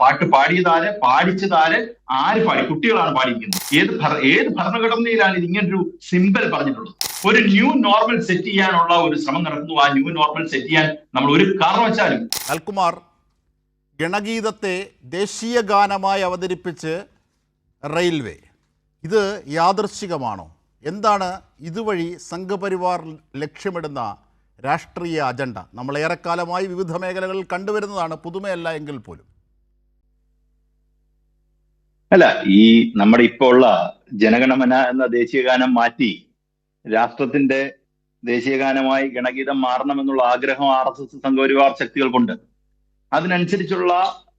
പാട്ട് പാടിയതാര് പാടിച്ചതാര് ആര് പാടി? കുട്ടികളാണ് പാടിയിരിക്കുന്നത്. ഏത് ഏത് ഭരണഘടനയിലാണ് ഇത് ഇങ്ങനൊരു സിമ്പൽ പറഞ്ഞിട്ടുള്ളത്? ഒരു ന്യൂ നോർമൽ സെറ്റ് ചെയ്യാനുള്ള ഒരു ശ്രമം നടക്കുന്നു. ആ ന്യൂ നോർമൽ സെറ്റ് ചെയ്യാൻ നമ്മൾ ഒരു കാരണം വെച്ചാലും അൽകുമാർ ഗണഗീതത്തെ ദേശീയ ഗാനമായി അവതരിപ്പിച്ച് റെയിൽവേ. ഇത് യാദൃശ്ചികമാണോ? എന്താണ് ഇതുവഴി സംഘപരിവാർ ലക്ഷ്യമിടുന്ന രാഷ്ട്രീയ അജണ്ട? നമ്മൾ ഏറെക്കാലമായി വിവിധ മേഖലകളിൽ കണ്ടുവരുന്നതാണ് പുതുമയല്ല എങ്കിൽ പോലും. അല്ല ഈ നമ്മുടെ ഇപ്പോൾ ഉള്ള ജനഗണമന എന്ന ദേശീയ ഗാനം മാറ്റി രാഷ്ട്രത്തിന്റെ ദേശീയ ഗാനമായി ഗണഗീതം മാറണമെന്നുള്ള ആഗ്രഹം ആർ എസ് എസ് സംഘപരിവാർ ശക്തികൾക്കുണ്ട്. അതിനനുസരിച്ചുള്ള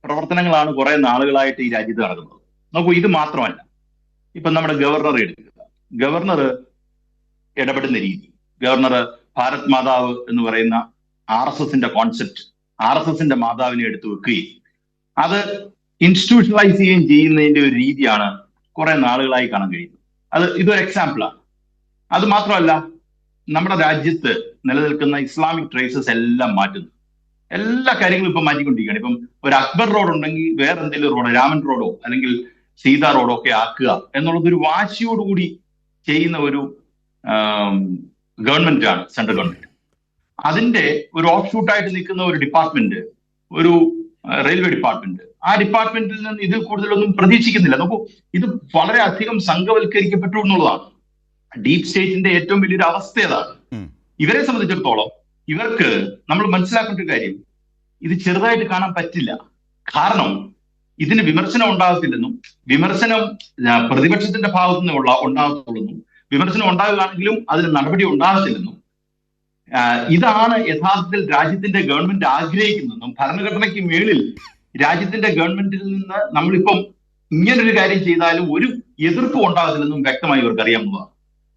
പ്രവർത്തനങ്ങളാണ് കുറെ നാളുകളായിട്ട് ഈ രാജ്യത്ത് നടക്കുന്നത്. നോക്കൂ ഇത് മാത്രമല്ല. ഇപ്പൊ നമ്മുടെ ഗവർണർ എടുക്കുക. ഗവർണർ ഇടപെടുന്ന രീതി. ഗവർണർ ഭാരത് മാതാവ് എന്ന് പറയുന്ന ആർ എസ് എസിന്റെ കോൺസെപ്റ്റ് ആർ എസ് എസിന്റെ മാതാവിനെ എടുത്തു വെക്കുകയും അത് ഇൻസ്റ്റിറ്റ്യൂഷണലൈസ് ചെയ്യുകയും ചെയ്യുന്നതിന്റെ ഒരു രീതിയാണ് കുറെ നാളുകളായി കാണാൻ കഴിയുന്നത്. അത് ഇതൊരു എക്സാമ്പിളാണ് അത് മാത്രമല്ല നമ്മുടെ രാജ്യത്ത് നിലനിൽക്കുന്ന ഇസ്ലാമിക് ട്രേസസ് എല്ലാം മാറ്റുന്നു. എല്ലാ കാര്യങ്ങളും ഇപ്പൊ മാറ്റിക്കൊണ്ടിരിക്കുകയാണ്. ഇപ്പം ഒരു അക്ബർ റോഡ് ഉണ്ടെങ്കിൽ വേറെ എന്തെങ്കിലും റോഡ് രാമൻ റോഡോ അല്ലെങ്കിൽ സീതാ റോഡോ ഒക്കെ ആക്കുക എന്നുള്ളത് ഒരു വാശിയോടുകൂടി ചെയ്യുന്ന ഒരു ഗവൺമെന്റ് ആണ് സെൻട്രൽ ഗവൺമെന്റ് അതിന്റെ ഒരു ഓഫ് ഷൂട്ടായിട്ട് നിൽക്കുന്ന ഒരു ഡിപ്പാർട്ട്മെന്റ് ഒരു റെയിൽവേ ഡിപ്പാർട്ട്മെന്റ് ആ ഡിപ്പാർട്ട്മെന്റിൽ നിന്ന് ഇതിൽ കൂടുതലൊന്നും പ്രതീക്ഷിക്കുന്നില്ല. നോക്കൂ ഇത് വളരെ അധികം സംഘവൽക്കരിക്കപ്പെട്ടു എന്നുള്ളതാണ്. ഡീപ് സ്റ്റേറ്റിന്റെ ഏറ്റവും വലിയൊരു അവസ്ഥ അതാണ് ഇവരെ സംബന്ധിച്ചിടത്തോളം ഇവർക്ക് നമ്മൾ മനസ്സിലാക്കേണ്ട ഒരു കാര്യം. ഇത് ചെറുതായിട്ട് കാണാൻ പറ്റില്ല. കാരണം ഇതിന് വിമർശനം ഉണ്ടാകത്തില്ലെന്നും വിമർശനം പ്രതിപക്ഷത്തിന്റെ ഭാഗത്തു നിന്നുള്ള ഉണ്ടാകത്തുള്ളെന്നും വിമർശനം ഉണ്ടാകുകയാണെങ്കിലും അതിന് നടപടി ഉണ്ടാകത്തില്ലെന്നും ഇതാണ് യഥാർത്ഥത്തിൽ രാജ്യത്തിന്റെ ഗവൺമെന്റ് ആഗ്രഹിക്കുന്നതെന്നും ഭരണഘടനയ്ക്ക് മേളിൽ രാജ്യത്തിന്റെ ഗവൺമെന്റിൽ നിന്ന് നമ്മളിപ്പം ഇങ്ങനൊരു കാര്യം ചെയ്താലും ഒരു എതിർപ്പും ഉണ്ടാകത്തില്ലെന്നും വ്യക്തമായി ഇവർക്ക് അറിയാവുന്നതാണ്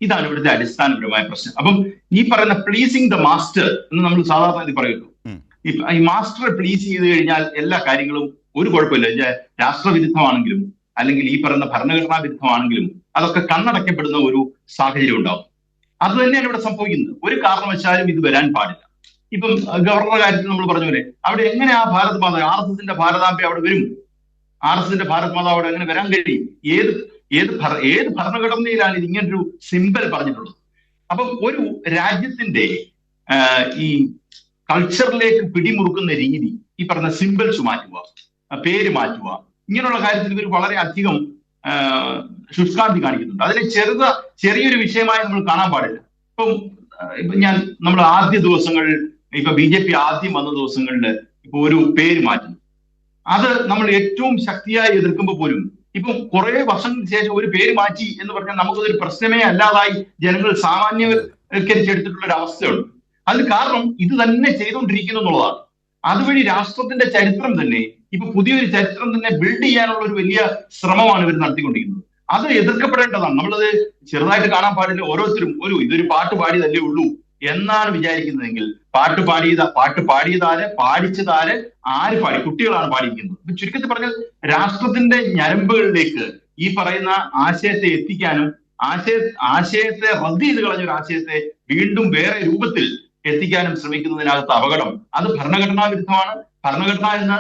ഇതാണ് ഇവിടുത്തെ അടിസ്ഥാനപരമായ പ്രശ്നം. അപ്പം ഈ പറയുന്ന പ്ലീസിങ് ദ മാസ്റ്റർ എന്ന് നമ്മൾ സാധാരണ ഇത് പറയുള്ളൂ ഈ മാസ്റ്ററെ പ്ലീസ് ചെയ്ത് കഴിഞ്ഞാൽ എല്ലാ കാര്യങ്ങളും ഒരു കുഴപ്പമില്ല. രാഷ്ട്രവിരുദ്ധമാണെങ്കിലും അല്ലെങ്കിൽ ഈ പറയുന്ന ഭരണഘടനാ വിരുദ്ധമാണെങ്കിലും അതൊക്കെ കണ്ണടക്കപ്പെടുന്ന ഒരു സാഹചര്യം ഉണ്ടാവും. അത് തന്നെയാണ് ഇവിടെ സംഭവിക്കുന്നത്. ഒരു കാരണവശാലും ഇത് വരാൻ പാടില്ല. ഇപ്പം ഗവർണറുടെ കാര്യത്തിൽ നമ്മൾ പറഞ്ഞ പോലെ അവിടെ എങ്ങനെ ആ ഭാരത് മാതാവ് ആർ എസ് എസിന്റെ അവിടെ വരും? ആർ എസ് എസിന്റെ ഭാരത് മാതാവ് അവിടെ എങ്ങനെ വരാൻ കഴിയും? ഏത് ഏത് ഭര- ഏത് ഭരണഘടനയിലാണ് ഇത് ഇങ്ങനൊരു സിമ്പൽ പറഞ്ഞിട്ടുള്ളത്? അപ്പം ഒരു രാജ്യത്തിന്റെ ഈ കൾച്ചറിലേക്ക് പിടിമുറുക്കുന്ന രീതി ഈ പറഞ്ഞ സിമ്പിൾസ് മാറ്റുക പേര് മാറ്റുക ഇങ്ങനെയുള്ള കാര്യത്തിൽ ഇവർ വളരെ അധികം ശുഷ്കാന്തി കാണിക്കുന്നുണ്ട്. അതിനെ ചെറുത ചെറിയൊരു വിഷയമായി നമ്മൾ കാണാൻ പാടില്ല. ഇപ്പൊ ഞാൻ നമ്മൾ ആദ്യ ദിവസങ്ങളിൽ ഇപ്പൊ ബി ജെ പി ആദ്യം വന്ന ദിവസങ്ങളിൽ ഇപ്പൊ ഒരു പേര് മാറ്റുന്നു. അത് നമ്മൾ ഏറ്റവും ശക്തിയായി എതിർക്കുമ്പോൾ പോലും ഇപ്പം കുറെ വർഷങ്ങൾക്ക് ശേഷം ഒരു പേര് മാറ്റി എന്ന് പറഞ്ഞാൽ നമുക്കതൊരു പ്രശ്നമേ അല്ലാതായി ജനങ്ങൾ സാമാന്യവൽക്കരിച്ചെടുത്തിട്ടുള്ള ഒരു അവസ്ഥയുണ്ട്. അതിന് കാരണം ഇത് തന്നെ ചെയ്തുകൊണ്ടിരിക്കുന്നു എന്നുള്ളതാണ്. അതുവഴി രാഷ്ട്രത്തിന്റെ ചരിത്രം തന്നെ ഇപ്പൊ പുതിയൊരു ചരിത്രം തന്നെ ബിൽഡ് ചെയ്യാനുള്ള ഒരു വലിയ ശ്രമമാണ് ഇവർ നടത്തിക്കൊണ്ടിരിക്കുന്നത്. അത് എതിർക്കപ്പെടേണ്ടതാണ്. നമ്മളത് ചെറുതായിട്ട് കാണാൻ പാടില്ല. ഓരോരുത്തരും ഒരു ഇതൊരു പാട്ട് പാടിയതല്ലേ ഉള്ളൂ. എന്നാണ് വിചാരിക്കുന്നതെങ്കിൽ പാട്ട് പാടിയത പാട്ട് പാടിയതാര് പാടിച്ചതാര് ആര് പാടി കുട്ടികളാണ് പാടിയിരിക്കുന്നത്. ഇപ്പൊ ചുരുക്കത്തിൽ പറഞ്ഞാൽ രാഷ്ട്രത്തിന്റെ ഞരമ്പുകളിലേക്ക് ഈ പറയുന്ന ആശയത്തെ എത്തിക്കാനും ആശയ ആശയത്തെ റദ്ദ് ചെയ്ത് കളഞ്ഞ ഒരു ആശയത്തെ വീണ്ടും വേറെ രൂപത്തിൽ എത്തിക്കാനും ശ്രമിക്കുന്നതിനകത്ത് അപകടം. അത് ഭരണഘടനാ വിരുദ്ധമാണ്. ഭരണഘടന എന്ന്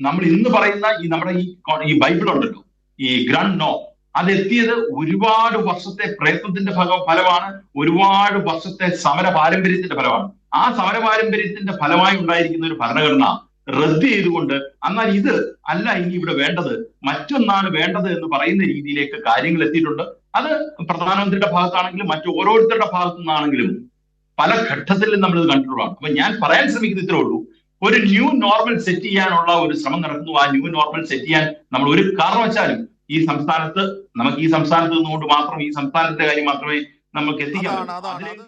നമ്മൾ ഇന്ന് പറയുന്ന ഈ നമ്മുടെ ഈ ഈ ബൈബിൾ ഉണ്ടല്ലോ ഈ ഗ്രണ്ട് നോ അത് എത്തിയത് ഒരുപാട് വർഷത്തെ പ്രയത്നത്തിന്റെ ഫല ഫലമാണ് ഒരുപാട് വർഷത്തെ സമര പാരമ്പര്യത്തിന്റെ ഫലമാണ്. ആ സമര പാരമ്പര്യത്തിന്റെ ഫലമായി ഉണ്ടായിരിക്കുന്ന ഒരു ഭരണഘടന റദ്ദ് ചെയ്തുകൊണ്ട് എന്നാൽ ഇത് അല്ല ഇനി ഇവിടെ വേണ്ടത്. മറ്റൊന്നാണ് വേണ്ടത് എന്ന് പറയുന്ന രീതിയിലേക്ക് കാര്യങ്ങൾ എത്തിയിട്ടുണ്ട്. അത് പ്രധാനമന്ത്രിയുടെ ഭാഗത്താണെങ്കിലും മറ്റു ഓരോരുത്തരുടെ ഭാഗത്തു നിന്നാണെങ്കിലും പല ഘട്ടത്തിലും നമ്മൾ ഇത് കണ്ടിട്ടുള്ളതാണ്. അപ്പൊ ഞാൻ പറയാൻ ശ്രമിക്കുന്നത് ഇത്രേ ഉള്ളൂ. ഒരു ന്യൂ നോർമൽ സെറ്റ് ചെയ്യാനുള്ള ഒരു ശ്രമം നടക്കുന്നു. ആ ന്യൂ നോർമൽ സെറ്റ് ചെയ്യാൻ നമ്മൾ ഒരു കാരണവശാലും ഈ സംസ്ഥാനത്ത് നമുക്ക് ഈ സംസ്ഥാനത്ത് നിന്നുകൊണ്ട് മാത്രം ഈ സംസ്ഥാനത്തെ കാര്യം മാത്രമേ നമുക്ക് എത്തിക്കാൻ